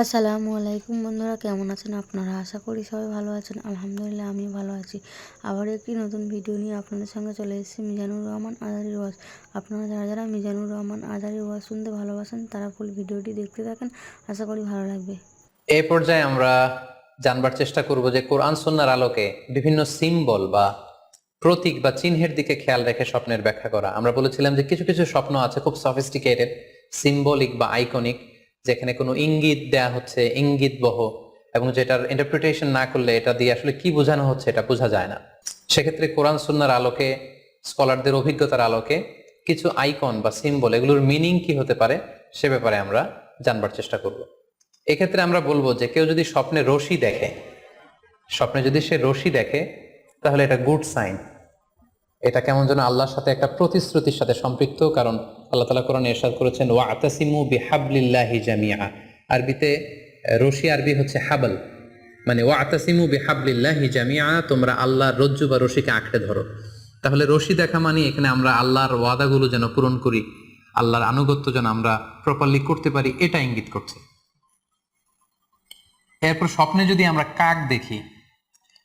আসসালামু আলাইকুম বন্ধুরা, কেমন আছেন আপনারা? আশা করি সবাই ভালো আছেন। আলহামদুলিল্লাহ আমি ভালো আছি। আবার একটি নতুন ভিডিও নিয়ে আপনাদের সঙ্গে চলে এসেছি, মিজানুর রহমান আজারি ওয়াজ। আপনারা যারা যারা মিজানুর রহমান আজারি ওয়াজ শুনতে ভালোবাসেন, তারা ফুল ভিডিওটি দেখতে থাকেন। আশা করি ভালো লাগবে। এই পর্যায়ে আমরা জানবার চেষ্টা করব যে কোরআন সন্ন্যার আলোকে বিভিন্ন সিম্বল বা প্রতীক বা চিহ্নের দিকে খেয়াল রেখে স্বপ্নের ব্যাখ্যা করা। আমরা বলেছিলাম যে কিছু কিছু স্বপ্ন আছে খুব সফিস্টিকেটেড সিম্বলিক বা আইকনিক যেখানে কোনো ইঙ্গিত দেয়া হচ্ছে, ইঙ্গিত বহ, এবং যেটার ইন্টারপ্রিটেশন না করলে এটা দিয়ে আসলে কি বোঝানো হচ্ছে এটা বোঝা যায় না। সেক্ষেত্রে কোরআন সন্ন্যার আলোকে, স্কলারদের অভিজ্ঞতার আলোকে কিছু আইকন বা সিম্বল এগুলোর মিনিং কি হতে পারে সে ব্যাপারে আমরা জানবার চেষ্টা করব। এক্ষেত্রে আমরা বলব যে কেউ যদি স্বপ্নে রশি দেখে, স্বপ্নে যদি সে রশি দেখে, তাহলে এটা গুড সাইন এটা কেমন যেন আল্লাহর সাথে একটা প্রতিশ্রুতির সাথে সম্পৃক্ত, কারণ আল্লাহ তালা কোরআন এরশাদ করেছেন ওয়া আতাসিমু বিহাবলিল্লাহি জামিয়া আরবিতে রশি আরবি হচ্ছে হাবল। মানে ওয়া আতাসিমু বিহাবলিল্লাহি জামিয়া তোমরা আল্লাহর রজ্জু বা রশিকে আঁকড়ে ধরো। তাহলে রশি দেখা মানে এখানে আমরা আল্লাহর ওয়াদাগুলো যেন পূরণ করি, আল্লাহর আনুগত্য যেন আমরা প্রপারলি করতে পারি, এটা ইঙ্গিত করছে। এরপর স্বপ্নে যদি আমরা কাক দেখি,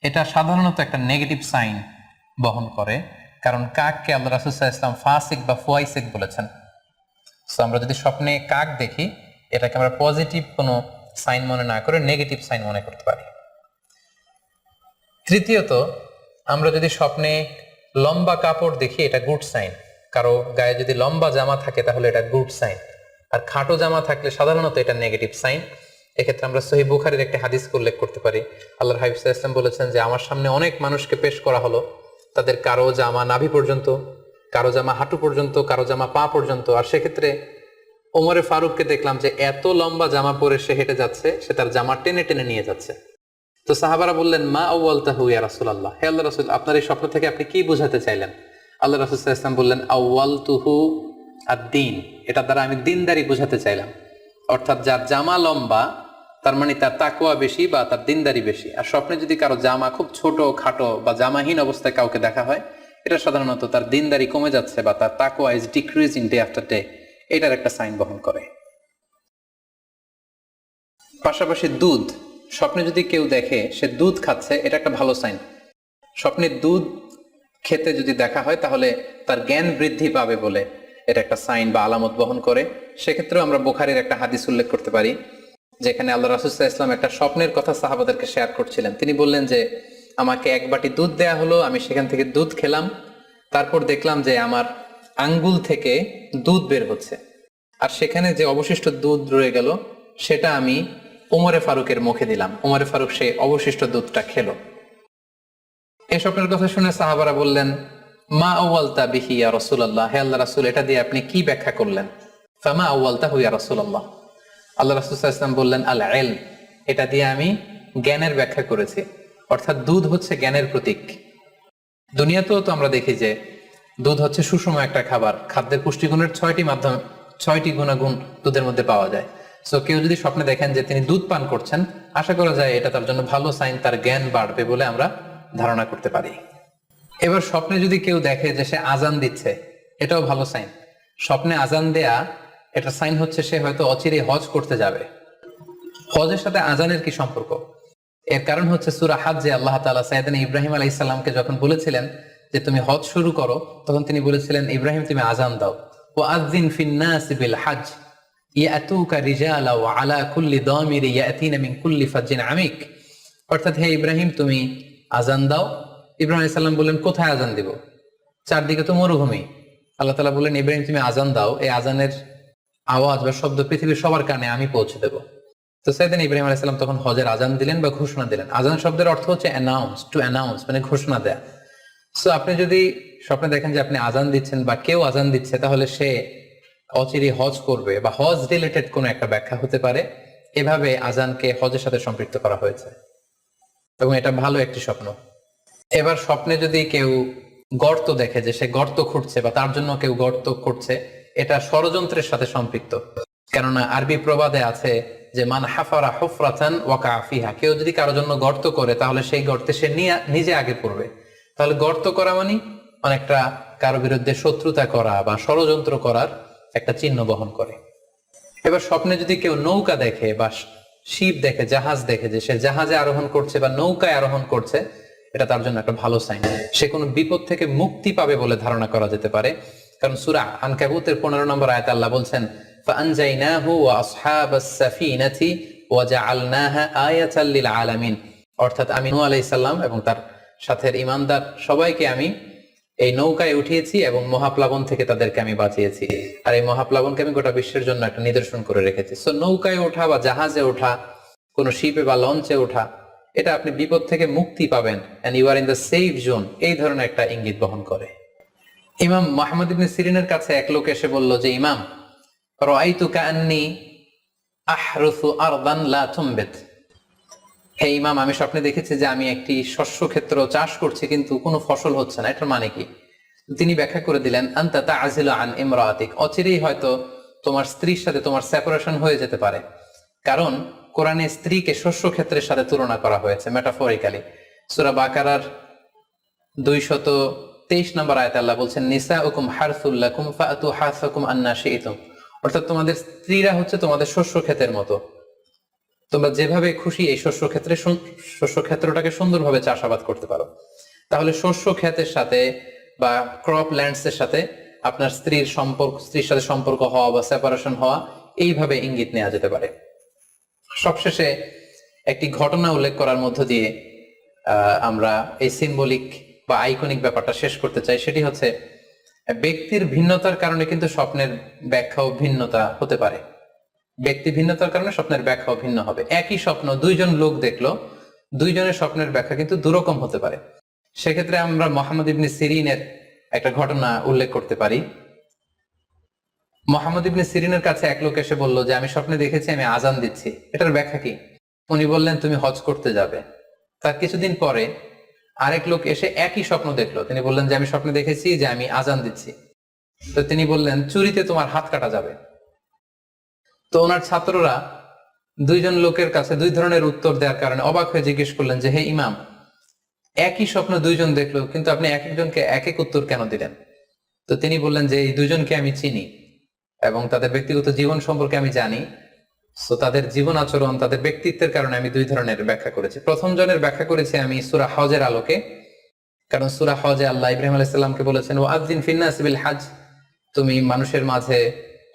এটা সাধারণত একটা নেগেটিভ সাইন বহন করে। কারণ কাককে আল্লাহ রাসুসাহ ইসলাম ফাসিক বা ফুয়াইসিক বলেছেন। সো আমরা যদি স্বপ্নে কাক দেখি, এটাকে আমরা পজিটিভ কোনো সাইন মনে না করে নেগেটিভ সাইন মনে করতে পারি। তৃতীয়ত, আমরা যদি স্বপ্নে লম্বা কাপড় দেখি, এটা গুড সাইন কারও গায়ে যদি লম্বা জামা থাকে, তাহলে এটা গুড সাইন আর খাটো জামা থাকলে সাধারণত এটা নেগেটিভ সাইন এক্ষেত্রে আমরা সহি বুখারির একটি হাদিস উল্লেখ করতে পারি। আল্লাহর হাবিব ইসলাম বলেছেন যে, আমার সামনে অনেক মানুষকে পেশ করা হলো। তাদের কারও জামা নাভি পর্যন্ত, কারও জামা হাঁটু পর্যন্ত, কারও জামা পা পর্যন্ত। আর সেক্ষেত্রে ওমরে ফারুককে দেখলাম যে এত লম্বা জামা পরে সে হেঁটে যাচ্ছে, সে তার জামা টেনে টেনে নিয়ে যাচ্ছে। তো সাহাবারা বললেন, মা আউ্বালতাহু ইয়া রাসূলুল্লাহ। হে আল্লাহ রাসূল, আপনার এই স্বপ্ন থেকে আপনি কি বুঝাতে চাইলেন? আল্লাহ রাসূল ইসলাম বললেন আউ্বালতুহু ad-din এটা দ্বারা আমি দিনদারি বোঝাতে চাইলাম। অর্থাৎ যার জামা লম্বা তার মানে তার তাকুয়া বেশি বা তার দিনদারি বেশি। আর স্বপ্নে যদি কারও জামা খুব ছোট, খাটো বা জামাহীন অবস্থায় কাউকে দেখা হয়, এটা সাধারণত তার দিনদারি কমে যাচ্ছে বা তার তাকুয়া is decreasing day after day এটার একটা সাইন বহন করে। পাশাপাশি দুধ। স্বপ্নে যদি কেউ দেখে সে দুধ খাচ্ছে, এটা একটা ভালো সাইন স্বপ্নে দুধ খেতে যদি দেখা হয়, তাহলে তার জ্ঞান বৃদ্ধি পাবে বলে এটা একটা সাইন বা আলামত বহন করে। সেক্ষেত্রেও আমরা বোখারির একটা হাদিস উল্লেখ করতে পারি। যেখানে আল্লাহ রাসুসাহ ইসলাম একটা স্বপ্নের কথা সাহাবাদেরকে শেয়ার করছিলেন। তিনি বললেন যে, আমাকে এক বাটি দুধ দেয়া হলো, আমি সেখান থেকে দুধ খেলাম। তারপর দেখলাম যে আমার আঙ্গুল থেকে দুধ বের হচ্ছে। আর সেখানে যে অবশিষ্ট দুধ রয়ে গেল, সেটা আমি ওমরে ফারুকের মুখে দিলাম। ওমরে ফারুক সেই অবশিষ্ট দুধটা খেলো। এই স্বপ্নের কথা শুনে সাহাবারা বললেন, মা আউয়ালতা বিহি ইয়া রাসূলুল্লাহ? হে আল্লাহ রাসূল, এটা দিয়ে আপনি কি ব্যাখ্যা করলেন? ফামা আউয়ালতা হুয়া রাসূলুল্লাহ। আল্লাহ ওয়াসাল্লাম বললেন, আল ইলম এটা দিয়ে আমি জ্ঞানের ব্যাখ্যা করেছি। অর্থাৎ দুধ হচ্ছে জ্ঞানের প্রতীক। দুনিয়াতেও তো আমরা দেখি যে দুধ হচ্ছে সুষম একটা খাবার। খাদ্যের পুষ্টিগুণের ছয়টি মাধ্যম, ছয়টি গুণাগুণ দুধের মধ্যে পাওয়া যায়। সো কেউ যদি স্বপ্নে দেখেন যে তিনি দুধ পান করছেন, আশা করা যায় এটা তার জন্য ভালো সাইন, তার জ্ঞান বাড়বে বলে আমরা ধারণা করতে পারি। এবার স্বপ্নে যদি কেউ দেখে যে সে আজান দিচ্ছে, এটাও ভালো সাইন। স্বপ্নে আজান দেয়া এটা সাইন হচ্ছে সে হয়তো অচিরে হজ করতে যাবে। হজের সাথে আজানের কি সম্পর্ক? এর কারণ হচ্ছে সুরা হাজ যে আল্লাহ তালা সাইদান ইব্রাহিম আলাই ইসলামকে যখন বলেছিলেন যে তুমি হজ শুরু করো, তখন তিনি বলেছিলেন, ইব্রাহিম, তুমি আজান দাও। ও আদিন ফিন্নাস বিল হাজ। ইয়াতুকা রিজালা আলা কুল্লি কুল্লি আমিক। অর্থাৎ, হে ইব্রাহিম, তুমি আজান দাও। ইব্রাহিম আলাইহিস সালাম বললেন, কোথায় আজান দিব? চারদিকে তো মরুভূমি। আল্লাহ তালা বললেন, ইব্রাহিম, তুমি আজান দাও। এই আজানের আওয়াজ বা শব্দ পৃথিবীর সবার কানে আমি পৌঁছে দেবো। তো সাইদিন ইব্রাহিম আলাইসাল্লাম তখন হজের আজান দিলেন বা ঘোষণা দিলেন। আজান শব্দের অর্থ হচ্ছে অ্যানাউন্স টু অ্যানাউন্স মানে ঘোষণা দেয়া। সো আপনি যদি স্বপ্নে দেখেন যে আপনি আজান দিচ্ছেন বা কেউ আজান দিচ্ছে, তাহলে সে অচিরে হজ করবে বা হজ রিলেটেড কোনো একটা ব্যাখ্যা হতে পারে। এভাবে আজানকে হজের সাথে সম্পৃক্ত করা হয়েছে। এবং এটা ভালো একটি স্বপ্ন। এবার স্বপ্নে যদি কেউ গর্ত দেখে যে সে গর্ত খুঁড়ছে বা তার জন্য কেউ গর্ত করছে এটা ষড়যন্ত্রের সাথে সম্পৃক্ত। কেননা আরবি প্রবাদে আছে যে, মান হাফারা হুফরাতান ওয়াকা আফিহা কেউ যদি কারোর জন্য গর্ত করে, তাহলে সেই গর্তে সে নিজে আগে পড়বে। তাহলে গর্ত করা মানে অনেকটা কারও বিরুদ্ধে শত্রুতা করা বা ষড়যন্ত্র করার একটা চিহ্ন বহন করে। এবার স্বপ্নে যদি কেউ নৌকা দেখে বা শিপ দেখে, জাহাজ দেখে যে, সে জাহাজে আরোহণ করছে বা নৌকায় আরোহণ করছে, এটা তার জন্য একটা ভালো সাইন সে কোনো বিপদ থেকে মুক্তি পাবে বলে ধারণা করা যেতে পারে। কারণ সুরা আনকাবুতের পনেরো নম্বর আয়াত আল্লাহ বলছেন فأنجيناه وأصحاب السفينة وجعلناها آية للعالمين অর্থাৎ আমি নূহ আলাইহিস সালাম এবং তার সাথের ইমানদার সবাইকে আমি এই নৌকায় উঠিয়েছি এবং মহাপ্লাবন থেকে তাদেরকে আমি বাঁচিয়েছি আর এই মহাপ্লাবনকে আমি গোটা বিশ্বের জন্য একটা নিদর্শন করে রেখেছি সো নৌকায় ওঠা বা জাহাজে ওঠা কোন শিপে বা লঞ্চে ওঠা এটা আপনি বিপদ থেকে মুক্তি পাবেন and you are in the safe zone এই ধরনের একটা ইঙ্গিত বহন করে ইমাম মাহমুদ ইবনে সিরিনের কাছে এক লোক এসে বলল যে, ইমাম, রাআইতু কাআন্নি আহরুসু আরদান লা তুমবিত। হে ইমাম, আমি স্বপ্নে দেখেছি যে আমি একটি শস্য ক্ষেত্র চাষ করছি, কিন্তু কোনো ফসল হচ্ছে না। এটার মানে কি? তিনি ব্যাখ্যা করে দিলেন, আন্তা তাজিল আন ইমরাতিক। অচিরেই হয়তো তোমার স্ত্রীর সাথে তোমার সেপারেশন হয়ে যেতে পারে। কারণ, কোরআনে স্ত্রীকে শস্য ক্ষেত্রের সাথে তুলনা করা হয়েছে মেটাফরিক্যালি সুরা বাকারার দুইশত তেইশ নম্বর আয়তে আল্লাহ বলছেন নিসা উকুম হারসুল্লাকুম ফাতু হাসাকুম আন্না শিইতুম। অর্থাৎ তোমাদের স্ত্রীরা হচ্ছে তোমাদের শস্য ক্ষেতের মতো। তোমরা যেভাবে খুশি এই শস্য ক্ষেত্রে শস্য ক্ষেত্রটাকে সুন্দরভাবে চাষাবাদ করতে পারো। তাহলে শস্য ক্ষেতের সাথে বা ক্রপ ল্যান্ডস এর সাথে আপনার স্ত্রীর সম্পর্ক স্ত্রীর সাথে সম্পর্ক হওয়া বা সেপারেশন হওয়া এইভাবে ইঙ্গিত নেওয়া যেতে পারে। সবশেষে একটি ঘটনা উল্লেখ করার মধ্য দিয়ে আমরা এই সিম্বলিক বা আইকনিক ব্যাপারটা শেষ করতে চাই, সেটি হচ্ছে, ব্যক্তির ভিন্নতার কারণে কিন্তু স্বপ্নের ব্যাখ্যাও ভিন্নতা হতে পারে। ব্যক্তি ভিন্নতার কারণে স্বপ্নের ব্যাখ্যাও ভিন্ন হবে। একই স্বপ্ন দুইজন লোক দেখল, দুইজনের স্বপ্নের ব্যাখ্যা কিন্তু দুরকম হতে পারে। সেক্ষেত্রে আমরা মোহাম্মদ ইবনে সিরিনের একটা ঘটনা উল্লেখ করতে পারি। মোহাম্মদ ইবনে সিরিনের কাছে এক লোক এসে বলল যে, আমি স্বপ্নে দেখেছি, আমি আজান দিচ্ছি। এটার ব্যাখ্যা কি? উনি বললেন, তুমি হজ করতে যাবে। তার কিছুদিন পরে আরেক লোক এসে একই স্বপ্ন দেখল। তিনি বললেন, যে আমি স্বপ্নে দেখেছি, যে আমি আজান দিচ্ছি। তো তিনি বললেন, চুরিতে তোমার হাত কাটা যাবে। তো ওনার ছাত্ররা দুইজন লোকের কাছে দুই ধরনের উত্তর দেওয়ার কারণে অবাক হয়ে জিজ্ঞেস করলেন, যে হে ইমাম, একই স্বপ্ন দুইজন দেখল, কিন্তু আপনি এক একজনকে এক এক উত্তর কেন দিলেন? তো তিনি বললেন, যে এই দুজনকে আমি চিনি এবং তাদের ব্যক্তিগত জীবন সম্পর্কে আমি জানি সো তাদের জীবন আচরণ, তাদের ব্যক্তিত্বের কারণে আমি দুই ধরনের ব্যাখ্যা করেছি। প্রথম জনের ব্যাখ্যা করেছি আমি সুরা হজের আলোকে। কারণ সুরা হজে আল্লাহ ইব্রাহিম আলাইসাল্লামকে বলেছেন ও আদিন ফিন্নাস বিল হাজ তুমি মানুষের মাঝে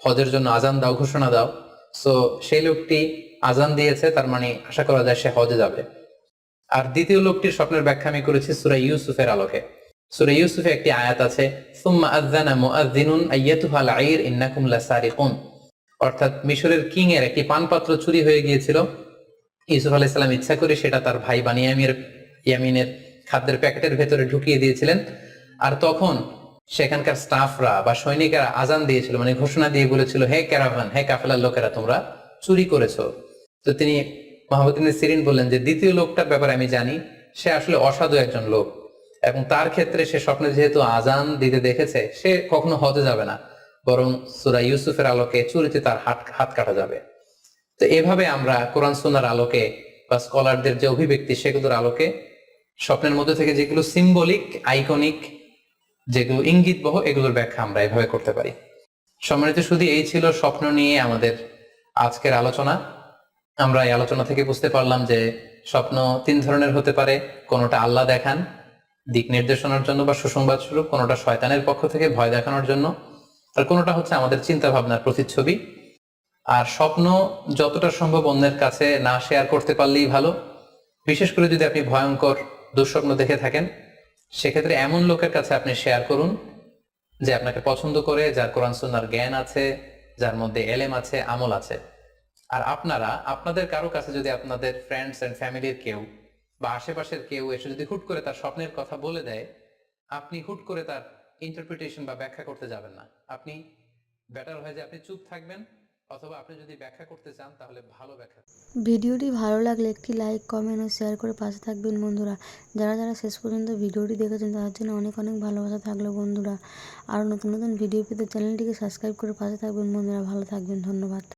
হজের জন্য আজান দাও, ঘোষণা দাও। সো সেই লোকটি আজান দিয়েছে, তার মানে আশা করা যায় সে হজে যাবে। আর দ্বিতীয় লোকটির স্বপ্নের ব্যাখ্যা আমি করেছি সুরা ইউসুফের আলোকে। সুরা ইউসুফে একটি আয়াত আছে, সুম্মা আযানা মুআযযিনুন আইয়াতুহাল আইর ইন্নাকুম লাসারিকুন অর্থাৎ মিশরের কিং এর একটি পানপাত্র চুরি হয়ে গিয়েছিল। ইউসুফ আলাইহিস সালাম ইচ্ছা করে সেটা তার ভাই বানিয়ামির ইয়ামিনের খাদ্যের প্যাকেটের ভেতরে ঢুকিয়ে দিয়েছিলেন। আর তখন সেখানকার স্টাফরা বা সৈনিকেরা আজান দিয়েছিল মানে ঘোষণা দিয়ে বলেছিল, হে ক্যারাভান হে কাফেলার লোকেরা, তোমরা চুরি করেছ। তো তিনি মোহাম্মদ সিরিন বললেন যে, দ্বিতীয় লোকটার ব্যাপারে আমি জানি, সে আসলে অসাধু একজন লোক এবং তার ক্ষেত্রে সে স্বপ্নে যেহেতু আজান দিতে দেখেছে, সে কখনো হতে যাবে না। বরং সুরা ইউসুফের আলোকে চুরিতে তার হাত হাত কাটা যাবে। তো এভাবে আমরা কোরআন সুনার আলোকে বা স্কলারদের যে অভিব্যক্তি, সেগুলোর আলোকে স্বপ্নের মধ্যে থেকে যেগুলো সিম্বলিক আইকনিক যেগুলো ইঙ্গিত বহ এগুলোর ব্যাখ্যা আমরা এভাবে করতে পারি। সম্মানিত শুধু এই ছিল স্বপ্ন নিয়ে আমাদের আজকের আলোচনা। আমরা এই আলোচনা থেকে বুঝতে পারলাম যে স্বপ্ন তিন ধরনের হতে পারে। কোনোটা আল্লাহ দেখান, দিক নির্দেশনার জন্য বা সুসংবাদ স্বরূপ, কোনোটা শয়তানের পক্ষ থেকে ভয় দেখানোর জন্য। আর কোনোটা হচ্ছে আমাদের চিন্তা ভাবনার প্রতিচ্ছবি। আর স্বপ্ন যতটা সম্ভব অন্যের কাছে না শেয়ার করতে পারলেই ভালো। বিশেষ করে যদি আপনি ভয়ঙ্কর, দুঃস্বপ্ন দেখে থাকেন, সেক্ষেত্রে এমন লোকের কাছে আপনি শেয়ার করুন, যে আপনাকে পছন্দ করে, যার কোরআন সুন্নার জ্ঞান আছে, যার মধ্যে এলেম আছে, আমল আছে। আর আপনারা, আপনাদের কারও কাছে যদি আপনাদের ফ্রেন্ডস এন্ড ফ্যামিলির কেউ বা আশেপাশের কেউ এসে যদি হুট করে তার স্বপ্নের কথা বলে দেয়, আপনি হুট করে তার ইন্টারপ্রিটেশন বা ব্যাখ্যা করতে যাবেন না। আপনি বেটার হয় যে আপনি চুপ থাকবেন, অথবা আপনি যদি ব্যাখ্যা করতে চান, তাহলে ভালো ব্যাখ্যা ভিডিওটি ভালো লাগলে একটি লাইক কমেন্ট ও শেয়ার করে পাশে থাকবেন বন্ধুরা। যারা যারা শেষ পর্যন্ত ভিডিওটি দেখেছেন, তাদের জন্য অনেক অনেক ভালোবাসা থাকল বন্ধুরা। আরও নতুন নতুন ভিডিও পেতে চ্যানেলটিকে সাবস্ক্রাইব করে পাশে থাকবেন বন্ধুরা। ভালো থাকবেন, ধন্যবাদ।